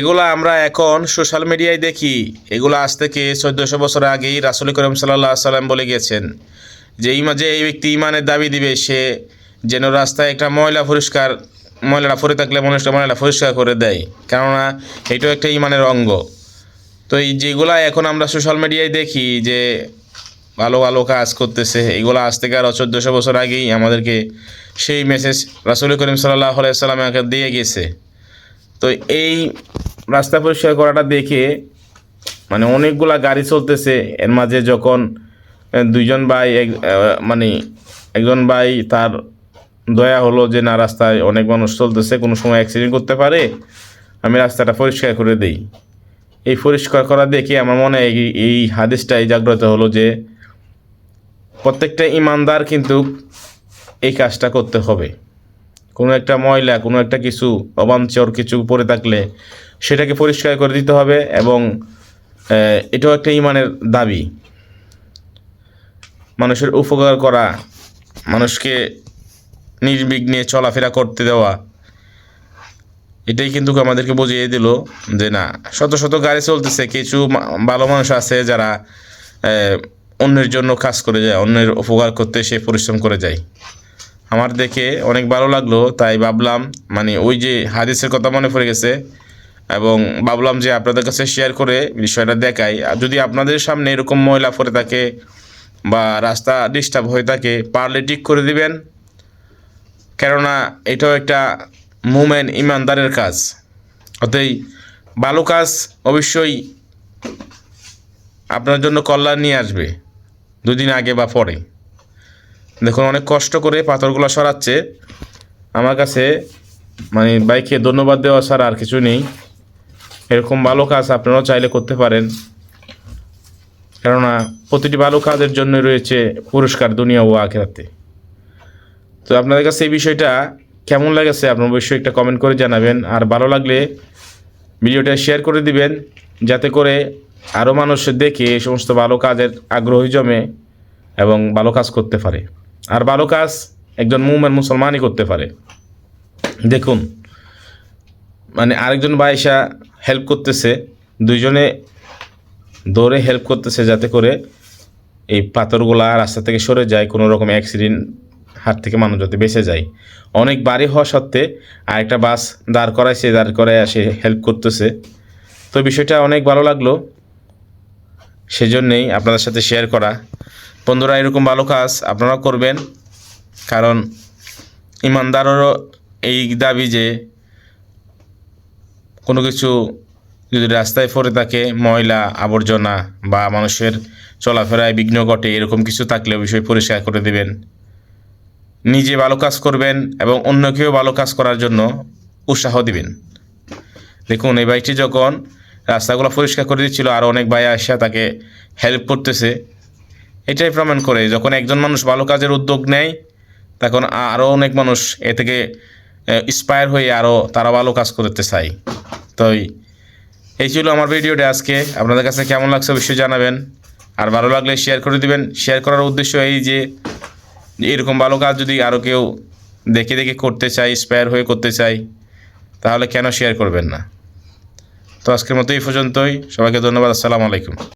এগুলো আমরা এখন সোশ্যাল মিডিয়ায় দেখি। এগুলো আজ থেকে চোদ্দোশো বছর আগেই রাসুল করিম সাল্লাহ সাল্লাম বলে গেছেন যে, ইমা, যে এই ব্যক্তি ইমানের দাবি দিবে, সে যেন রাস্তায় একটা ময়লা পরিষ্কার, ময়লাটা পরে থাকলে মানুষটা ময়লা পরিষ্কার করে দেয়। কেননা, এটাও একটা ইমানের অঙ্গ। তো এই যেগুলা এখন আমরা সোশ্যাল মিডিয়ায় দেখি যে, ভালো ভালো কাজ করতেছে, এগুলো আজ থেকে আরও চোদ্দোশো বছর আগেই আমাদেরকে সেই মেসেজ রাসুল করিম সাল্লাহ সাল্লাম আমাকে দিয়ে গেছে। তো এই রাস্তা পরিষ্কার করাটা দেখে মানে অনেকগুলা গাড়ি চলতেছে। এর মাঝে যখন দুইজন ভাই এক মানে একজন ভাই তার দয়া হলো যে, না, রাস্তায় অনেক মানুষ চলতেছে, কোনো সময় অ্যাক্সিডেন্ট করতে পারে, আমি রাস্তাটা পরিষ্কার করে দেই। এই পরিষ্কার করা দেখে আমার মনে হয় এই- হাদিসটাই জাগ্রত হলো যে, প্রত্যেকটা ইমানদার কিন্তু এই কাজটা করতে হবে। কোনো একটা ময়লা, কোনো একটা কিছু, অবাঞ্চর কিছু পড়ে থাকলে সেটাকে পরিষ্কার করে দিতে হবে এবং এটাও একটা ইমানের দাবি। মানুষের উপকার করা, মানুষকে নির্বিঘ্নে চলাফেরা করতে দেওয়া, এটাই কিন্তু আমাদেরকে বুঝিয়ে দিল যে না, শত শত গাড়ি চলতেছে, কিছু ভালো মানুষ আছে যারা অন্যের জন্য কাজ করে যায়, অন্যের উপকার করতে সে পরিশ্রম করে যায়। আমার দেখে অনেক ভালো লাগল, তাই ভাবলাম মানে ওই যে হাদিসের কথা মনে পড়ে গেছে, এবং ভাবলাম যে আপনাদের কাছে শেয়ার করে বিষয়টা দেখাই। আর যদি আপনাদের সামনে এরকম ময়লা পড়ে থাকে বা রাস্তা ডিস্টার্ব হয়ে থাকে, পারলে ঠিক করে দিবেন। কেননা এটাও একটা মুমেন্ট ইমানদারের কাজ। অতএব ভালো কাজ অবশ্যই আপনার জন্য কল্যাণ নিয়ে আসবে, দুদিন আগে বা পরে। দেখুন, অনেক কষ্ট করে পাথরগুলো সরাচ্ছে। আমার কাছে মানে বাইকে ধন্যবাদ দেওয়া ছাড়া আর কিছু নেই। এরকম ভালো কাজ আপনারাও চাইলে করতে পারেন। কেননা, প্রতিটি ভালো কাজের জন্য রয়েছে পুরস্কার দুনিয়া ও আখেরাতে। তো আপনাদের কাছে এই বিষয়টা কেমন লেগেছে, আপনার অবশ্যই একটা কমেন্ট করে জানাবেন। আর ভালো লাগলে ভিডিওটা শেয়ার করে দিবেন, যাতে করে আরও মানুষ দেখে এই সমস্ত ভালো কাজের আগ্রহী জমে এবং ভালো কাজ করতে পারে। আর ভালো কাজ একজন মুমেন মুসলমানই করতে পারে। দেখুন মানে আরেকজন ভাইসা হেল্প করতেছে, দুইজনে দৌড়ে হেল্প করতেছে যাতে করে এই পাথরগুলা রাস্তা থেকে সরে যায়, কোনো রকম অ্যাক্সিডেন্ট হাত থেকে মানুষ যাতে বেঁচে যায়। অনেক বাড়ি হওয়া সত্ত্বে আরেকটা বাস দাঁড় করাইছে, দাঁড় করায় সে হেল্প করতেছে। তো বিষয়টা অনেক ভালো লাগল। সেজন্যেই আপনাদের সাথে শেয়ার করা। বন্ধুরা, এরকম ভালো কাজ আপনারা করবেন। কারণ ইমানদারেরও এই দাবি যে কোনো কিছু যদি রাস্তায় পড়ে থাকে, ময়লা, আবর্জনা বা মানুষের চলাফেরায় বিঘ্ন ঘটে, এরকম কিছু থাকলে বিষয় পরিষ্কার করে দেবেন। নিজে ভালো কাজ করবেন এবং অন্যকেও ভালো কাজ করার জন্য উৎসাহ দিবেন। দেখুন, এই বাইকটি যখন রাস্তাগুলো পরিষ্কার করে দিচ্ছিল আর অনেক ভাই আসা তাকে হেল্প করতেছে। এটাই প্রমাণ করে, যখন একজন মানুষ ভালো কাজের উদ্যোগ নেয়, তখন আরও অনেক মানুষ এ থেকে ইন্সপায়ার হয়ে আরও তারা ভালো কাজ করতে চায়। তো এই ছিল আমার ভিডিওটা আজকে। আপনাদের কাছে কেমন লাগছে অবশ্যই জানাবেন। আর ভালো লাগলে শেয়ার করে দিবেন। শেয়ার করার উদ্দেশ্য এই যে, এরকম ভালো কাজ যদি আরও কেউ দেখে দেখে করতে চায় ইন্সপায়ার হয়ে করতে চায়, তাহলে কেন শেয়ার করবেন না? তো আজকের মতো এই পর্যন্তই। সবাইকে ধন্যবাদ। আসসালামু আলাইকুম।